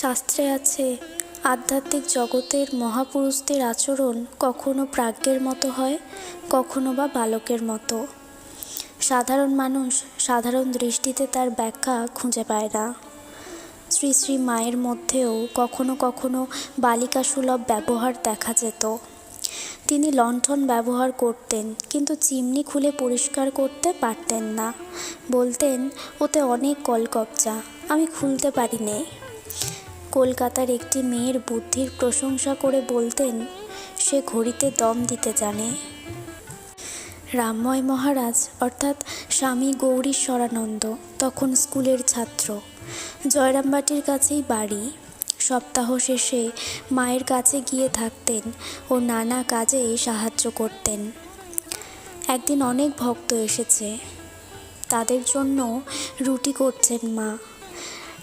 শাস্ত্রে আছে, আধ্যাত্মিক জগতের মহাপুরুষদের আচরণ কখনো প্রাজ্ঞের মতো হয়, কখনো বা বালকের মতো। সাধারণ মানুষ সাধারণ দৃষ্টিতে তার ব্যাখ্যা খুঁজে পায় না। শ্রী শ্রী মায়ের মধ্যেও কখনো কখনো বালিকাসুলভ ব্যবহার দেখা যেত। তিনি লণ্ঠন ব্যবহার করতেন, কিন্তু চিমনি খুলে পরিষ্কার করতে পারতেন না। বলতেন, ওতে অনেক কলকবজা, আমি খুলতে পারি নে কলকাতার একটি মেয়ের বুদ্ধির প্রশংসা করে বলতেন, সে ঘড়িতে দম দিতে জানে। রামময় মহারাজ, অর্থাৎ স্বামী গৌরীশ্বরানন্দ, তখন স্কুলের ছাত্র। জয়রামবাটির কাছেই বাড়ি। সপ্তাহ শেষে মায়ের কাছে গিয়ে থাকতেন ও নানা কাজে সাহায্য করতেন। একদিন অনেক ভক্ত এসেছে। তাদের জন্য রুটি করছেন মা।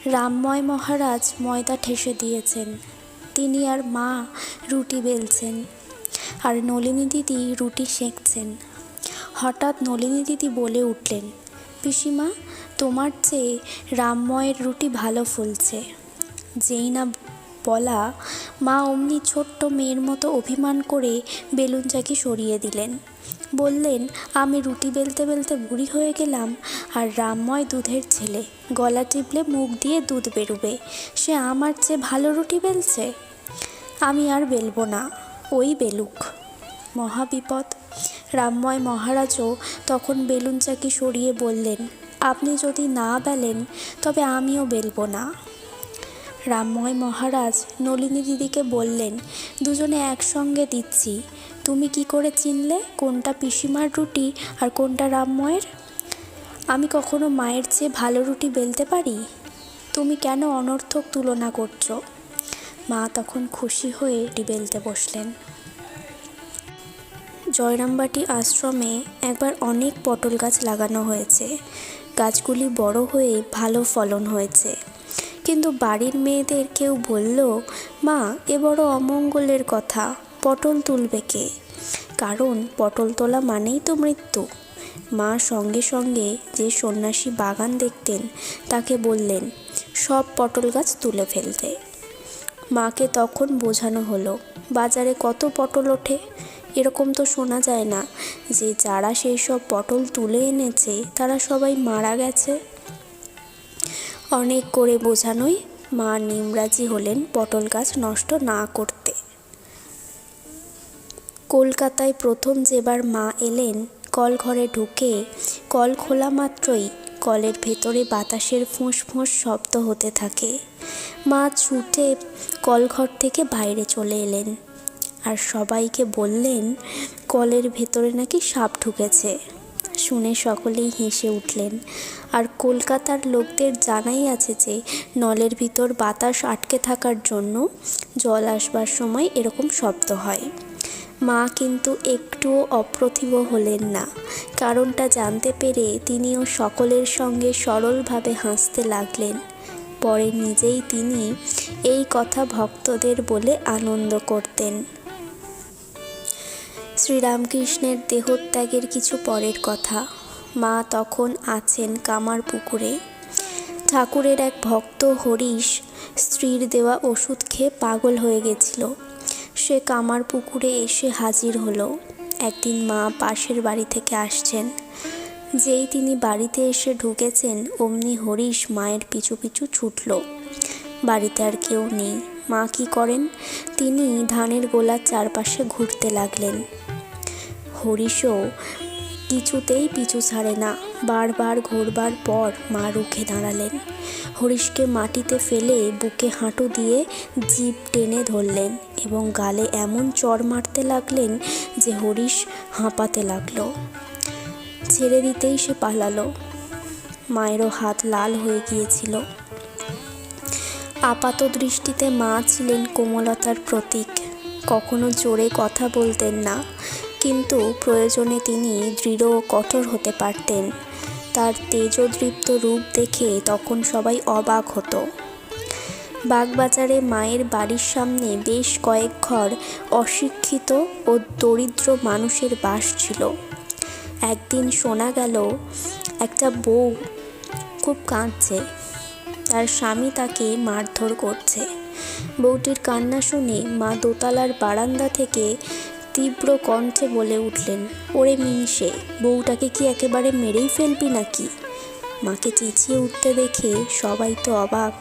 রামময় মহারাজ ময়দা ঠেসে দিয়েছেন। তিনি আর মা রুটি বেলছেন আর নলিনী দিদি রুটি সেঁকছেন। হঠাৎ নলিনী দিদি বলে উঠলেন, পিসিমা, তোমার চেয়ে রামময়ের রুটি ভালো ফুলছে। যেই না বলা, মা অমনি ছোট্ট মেয়ের মতো অভিমান করে বেলুন চাকি সরিয়ে দিলেন। বললেন, আমি রুটি বেলতে বেলতে বুড়ি হয়ে গেলাম আর রামময় দুধের ছেলে। গলা টিপলে মুখ দিয়ে দুধ বেরোবে। সে আমার চেয়ে ভালো রুটি বেলছে? আমি আর বেলবো না, ওই বেলুক। মহাবিপদ। রামময় মহারাজও তখন বেলুন চাকি সরিয়ে বললেন, আপনি যদি না বেলেন, তবে আমিও বেলবো না। রামময় মহারাজ নলিনী দিদিকে বললেন, দুজনে একসঙ্গে দিচ্ছি। তুমি কি করে চিনলে কোনটা পিসিমার রুটি আর কোনটা রামময়ের আমি কখনো মায়ের চেয়ে ভালো রুটি বেলতে পারি? তুমি কেন অনর্থক তুলনা করছ? মা তখন খুশি হয়ে রুটি বেলতে বসলেন। জয়রামবাটি আশ্রমে একবার অনেক পটল গাছ লাগানো হয়েছে। গাছগুলি বড় হয়ে ভালো ফলন হয়েছে। কিন্তু বাড়ির মেয়েদের কেউ বলল, মা, এ বড় অমঙ্গলের কথা। পটল তুলবে কে? কারণ পটল তোলা মানেই তো মৃত্যু। মা সঙ্গে সঙ্গে যে সন্ন্যাসী বাগান দেখতেন, তাকে বললেন, সব পটল গাছ তুলে ফেলতে। মাকে তখন বোঝানো হলো, বাজারে কত পটল ওঠে? এরকম তো শোনা যায় না। যে যারা সেই সব পটল তুলে এনেছে, তারা সবাই মারা গেছে। অনেক করে বোঝানোই মা নিমরাজি হলেন পটল গাছ নষ্ট না করতে। কলকাতায় প্রথম যেবার মা এলেন কল ঘরে ঢুকে কল খোলা মাত্রই কলের ভেতরে বাতাসের ফোঁস ফোঁস শব্দ হতে থাকে। মা ছুটে কলঘর থেকে বাইরে চলে এলেন আর সবাইকে বললেন, কলের ভেতরে নাকি সাপ ঢুকেছে। শুনে সকলেই হেসে উঠলেন। আর কলকাতার লোকদের জানাই আছে যে, নলের ভিতর বাতাস আটকে থাকার জন্য জল আসবার সময় এরকম শব্দ হয়। মা কিন্তু একটুও অপ্রতিভ হলেন না। কারণটা জানতে পেরে তিনিও সকলের সঙ্গে সরলভাবে হাসতে লাগলেন। পরে নিজেই তিনি এই কথা ভক্তদের বলে আনন্দ করতেন। শ্রীরামকৃষ্ণের দেহত্যাগের কিছু পরের কথা। মা তখন আছেন কামার পুকুরে। ঠাকুরের এক ভক্ত হরিশ স্ত্রীর দেওয়া ওষুধ খেয়ে পাগল হয়ে গেছিল। সে কামার পুকুরে এসে হাজির হলো। একদিন মা পাশের বাড়ি থেকে আসছেন। যেই তিনি বাড়িতে এসে ঢুকেছেন, অমনি হরিশ মায়ের পিছু পিছু ছুটল। বাড়িতে আর কেউ নেই। মা কি করেন? তিনি ধানের গোলার চারপাশে ঘুরতে লাগলেন। হরিশও কিছুতেই পিছু ছাড়ে না। বারবার ঘুরবার পর মা রুখে দাঁড়ালেন। হরিশকে মাটিতে ফেলে বুকে হাঁটু দিয়ে জিভ টেনে ধরলেন এবং গালে এমন চর মারতে লাগলেন যে হরিশ হাঁপাতে লাগল। ছেড়ে দিতেই সে পালালো। মায়েরও হাত লাল হয়ে গিয়েছিল। আপাত দৃষ্টিতে মা ছিলেন কোমলতার প্রতীক। কখনো জোরে কথা বলতেন না। কিন্তু প্রয়োজনে তিনি দৃঢ় ও কঠোর হতে পারতেন। তার তেজদৃপ্ত রূপ দেখে তখন সবাই অবাক হতো। বাগবাজারে মায়ের বাড়ির সামনে বেশ কয়েক ঘর অশিক্ষিত ও দরিদ্র মানুষের বাস ছিল। একদিন শোনা গেল, একটা বউ খুব কাঁদছে। তার স্বামী তাকে মারধর করছে। বউটির কান্না শুনে মা দোতলার বারান্দা থেকে তীব্র কণ্ঠে বলে উঠলেন, ওরে মিনসে বউটাকে কি একেবারে মেরেই ফেলবি নাকি? মাকে চেঁচিয়ে উঠতে দেখে সবাই তো অবাক।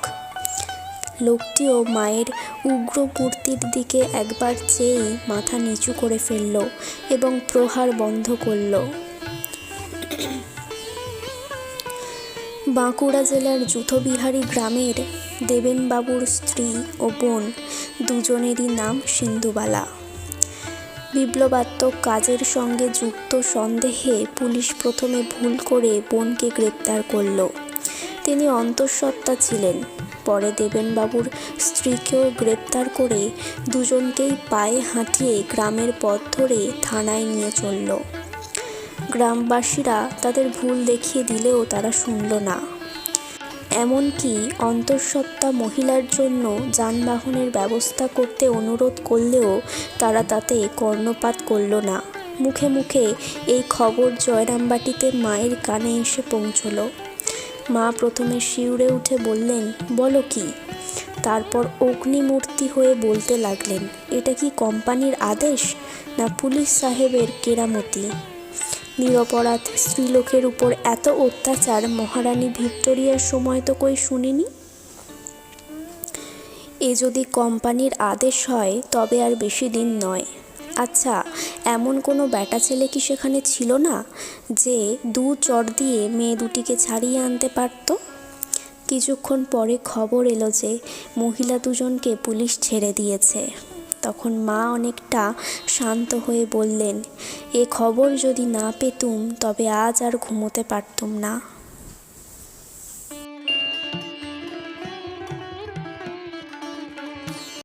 লোকটিও মায়ের উগ্র মূর্তির দিকে একবার চেয়েই মাথা নিচু করে ফেলল এবং প্রহার বন্ধ করল। বাঁকুড়া জেলার যূথবিহারী গ্রামের দেবেনবাবুর স্ত্রী ও বোন, দুজনেরই নাম সিন্ধুবালা। বিপ্লবাত্মক কাজের সঙ্গে যুক্ত সন্দেহে পুলিশ প্রথমে ভুল করে বোনকে গ্রেপ্তার করল। তিনি অন্তঃসত্ত্বা ছিলেন। পরে দেবেনবাবুর স্ত্রীকেও গ্রেপ্তার করে দুজনকেই পায়ে হাঁটিয়ে গ্রামের পথ ধরে থানায় নিয়ে চলল। গ্রামবাসীরা তাদের ভুল দেখিয়ে দিলেও তারা শুনল না। এমনকি অন্তঃসত্ত্বা মহিলার জন্য যানবাহনের ব্যবস্থা করতে অনুরোধ করলেও তারা তাতে কর্ণপাত করল না। মুখে মুখে এই খবর জয়রামবাটিতে মায়ের কানে এসে পৌঁছল। মা প্রথমে শিউরে উঠে বললেন, বলো কি? তারপর অগ্নিমূর্তি হয়ে বলতে লাগলেন, এটা কি কোম্পানির আদেশ, না পুলিশ সাহেবের কেরামতি? নিরপরাধ স্ত্রীলোকের উপর এত অত্যাচার, মহারানী ভিক্টোরিয়ার সময় তো কই শুনিনি? এ যদি কোম্পানির আদেশ হয়, তবে আর বেশি দিন নয়। আচ্ছা এমন কোনো ব্যাটা ছেলে কি সেখানে ছিল না, যে দু চট দিয়ে মেয়ে দুটিকে ছাড়িয়ে আনতে পারত? কিছুক্ষণ পরে খবর এলো যে মহিলা দুজনকে পুলিশ ছেড়ে দিয়েছে। তখন মা অনেকটা শান্ত হয়ে বললেন এ খবর যদি না পেতুম তবে আজ আর ঘুমোতে পারতুম না।